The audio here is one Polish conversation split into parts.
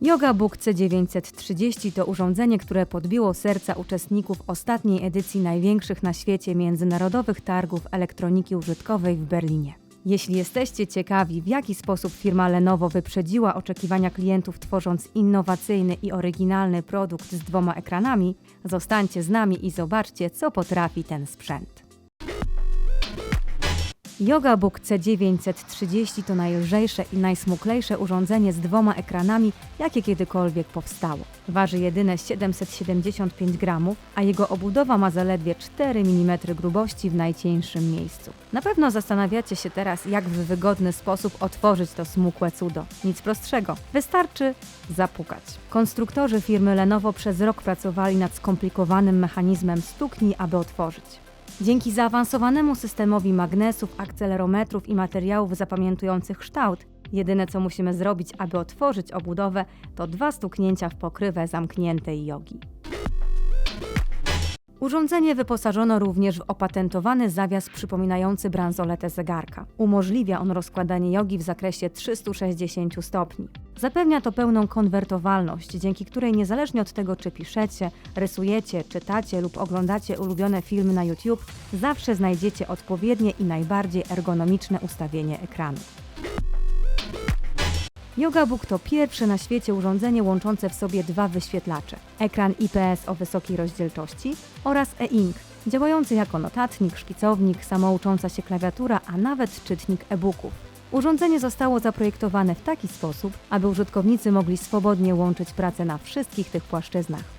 Yoga Book C930 to urządzenie, które podbiło serca uczestników ostatniej edycji największych na świecie międzynarodowych targów elektroniki użytkowej w Berlinie. Jeśli jesteście ciekawi, w jaki sposób firma Lenovo wyprzedziła oczekiwania klientów, tworząc innowacyjny i oryginalny produkt z dwoma ekranami, zostańcie z nami i zobaczcie, co potrafi ten sprzęt. Yoga Book C930 to najlżejsze i najsmuklejsze urządzenie z dwoma ekranami, jakie kiedykolwiek powstało. Waży jedyne 775 gramów, a jego obudowa ma zaledwie 4 mm grubości w najcieńszym miejscu. Na pewno zastanawiacie się teraz, jak w wygodny sposób otworzyć to smukłe cudo. Nic prostszego. Wystarczy zapukać. Konstruktorzy firmy Lenovo przez rok pracowali nad skomplikowanym mechanizmem stukni, aby otworzyć. Dzięki zaawansowanemu systemowi magnesów, akcelerometrów i materiałów zapamiętujących kształt, jedyne co musimy zrobić, aby otworzyć obudowę, to dwa stuknięcia w pokrywę zamkniętej jogi. Urządzenie wyposażono również w opatentowany zawias przypominający bransoletę zegarka. Umożliwia on rozkładanie jogi w zakresie 360 stopni. Zapewnia to pełną konwertowalność, dzięki której niezależnie od tego, czy piszecie, rysujecie, czytacie lub oglądacie ulubione filmy na YouTube, zawsze znajdziecie odpowiednie i najbardziej ergonomiczne ustawienie ekranu. YogaBook to pierwsze na świecie urządzenie łączące w sobie dwa wyświetlacze: ekran IPS o wysokiej rozdzielczości oraz e-ink, działający jako notatnik, szkicownik, samoucząca się klawiatura, a nawet czytnik e-booków. Urządzenie zostało zaprojektowane w taki sposób, aby użytkownicy mogli swobodnie łączyć pracę na wszystkich tych płaszczyznach.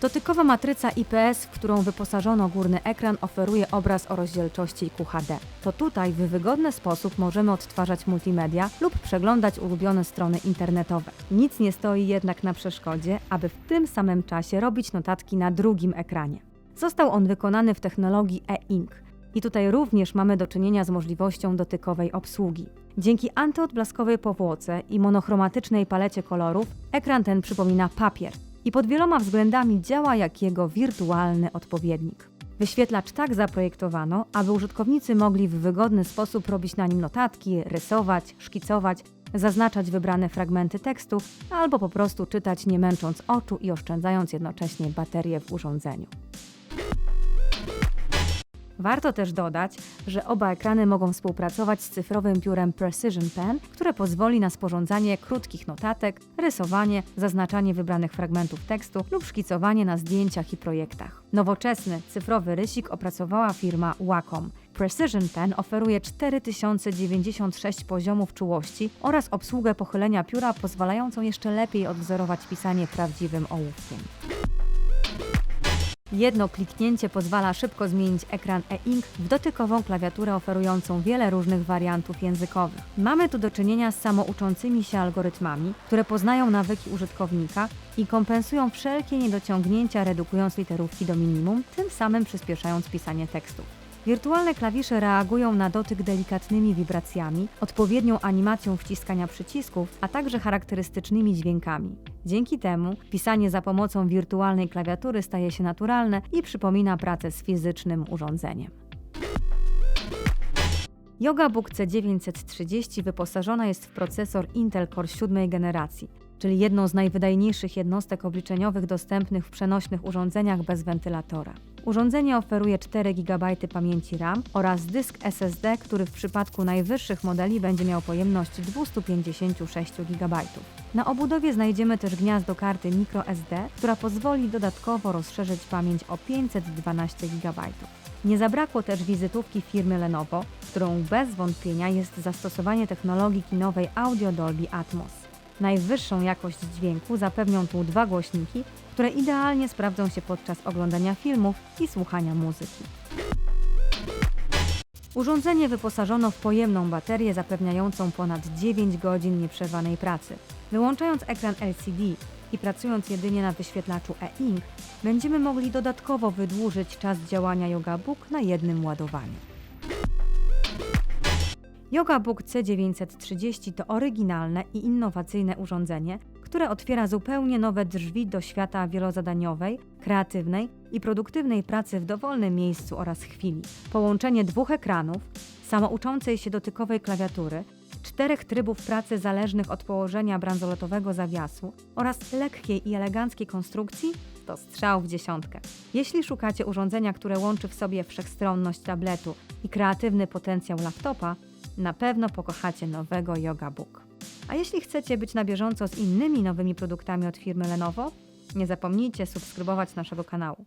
Dotykowa matryca IPS, w którą wyposażono górny ekran, oferuje obraz o rozdzielczości QHD. To tutaj w wygodny sposób możemy odtwarzać multimedia lub przeglądać ulubione strony internetowe. Nic nie stoi jednak na przeszkodzie, aby w tym samym czasie robić notatki na drugim ekranie. Został on wykonany w technologii e-ink. I tutaj również mamy do czynienia z możliwością dotykowej obsługi. Dzięki antyodblaskowej powłoce i monochromatycznej palecie kolorów, ekran ten przypomina papier i pod wieloma względami działa jak jego wirtualny odpowiednik. Wyświetlacz tak zaprojektowano, aby użytkownicy mogli w wygodny sposób robić na nim notatki, rysować, szkicować, zaznaczać wybrane fragmenty tekstu albo po prostu czytać nie męcząc oczu i oszczędzając jednocześnie baterię w urządzeniu. Warto też dodać, że oba ekrany mogą współpracować z cyfrowym biurem Precision Pen, które pozwoli na sporządzanie krótkich notatek, rysowanie, zaznaczanie wybranych fragmentów tekstu lub szkicowanie na zdjęciach i projektach. Nowoczesny cyfrowy rysik opracowała firma Wacom. Precision Pen oferuje 4096 poziomów czułości oraz obsługę pochylenia pióra pozwalającą jeszcze lepiej odwzorować pisanie prawdziwym ołówkiem. Jedno kliknięcie pozwala szybko zmienić ekran e-ink w dotykową klawiaturę oferującą wiele różnych wariantów językowych. Mamy tu do czynienia z samouczącymi się algorytmami, które poznają nawyki użytkownika i kompensują wszelkie niedociągnięcia, redukując literówki do minimum, tym samym przyspieszając pisanie tekstów. Wirtualne klawisze reagują na dotyk delikatnymi wibracjami, odpowiednią animacją wciskania przycisków, a także charakterystycznymi dźwiękami. Dzięki temu pisanie za pomocą wirtualnej klawiatury staje się naturalne i przypomina pracę z fizycznym urządzeniem. Yoga Book C930 wyposażona jest w procesor Intel Core 7 generacji, czyli jedną z najwydajniejszych jednostek obliczeniowych dostępnych w przenośnych urządzeniach bez wentylatora. Urządzenie oferuje 4 GB pamięci RAM oraz dysk SSD, który w przypadku najwyższych modeli będzie miał pojemność 256 GB. Na obudowie znajdziemy też gniazdo karty microSD, która pozwoli dodatkowo rozszerzyć pamięć o 512 GB. Nie zabrakło też wizytówki firmy Lenovo, którą bez wątpienia jest zastosowanie technologii kinowej Audio Dolby Atmos. Najwyższą jakość dźwięku zapewnią tu dwa głośniki, które idealnie sprawdzą się podczas oglądania filmów i słuchania muzyki. Urządzenie wyposażono w pojemną baterię zapewniającą ponad 9 godzin nieprzerwanej pracy. Wyłączając ekran LCD i pracując jedynie na wyświetlaczu e-ink, będziemy mogli dodatkowo wydłużyć czas działania YogaBook na jednym ładowaniu. YogaBook C930 to oryginalne i innowacyjne urządzenie, które otwiera zupełnie nowe drzwi do świata wielozadaniowej, kreatywnej i produktywnej pracy w dowolnym miejscu oraz chwili. Połączenie dwóch ekranów, samouczącej się dotykowej klawiatury, czterech trybów pracy zależnych od położenia bransoletowego zawiasu oraz lekkiej i eleganckiej konstrukcji, to strzał w dziesiątkę. Jeśli szukacie urządzenia, które łączy w sobie wszechstronność tabletu i kreatywny potencjał laptopa, na pewno pokochacie nowego Yoga Book. A jeśli chcecie być na bieżąco z innymi nowymi produktami od firmy Lenovo, nie zapomnijcie subskrybować naszego kanału.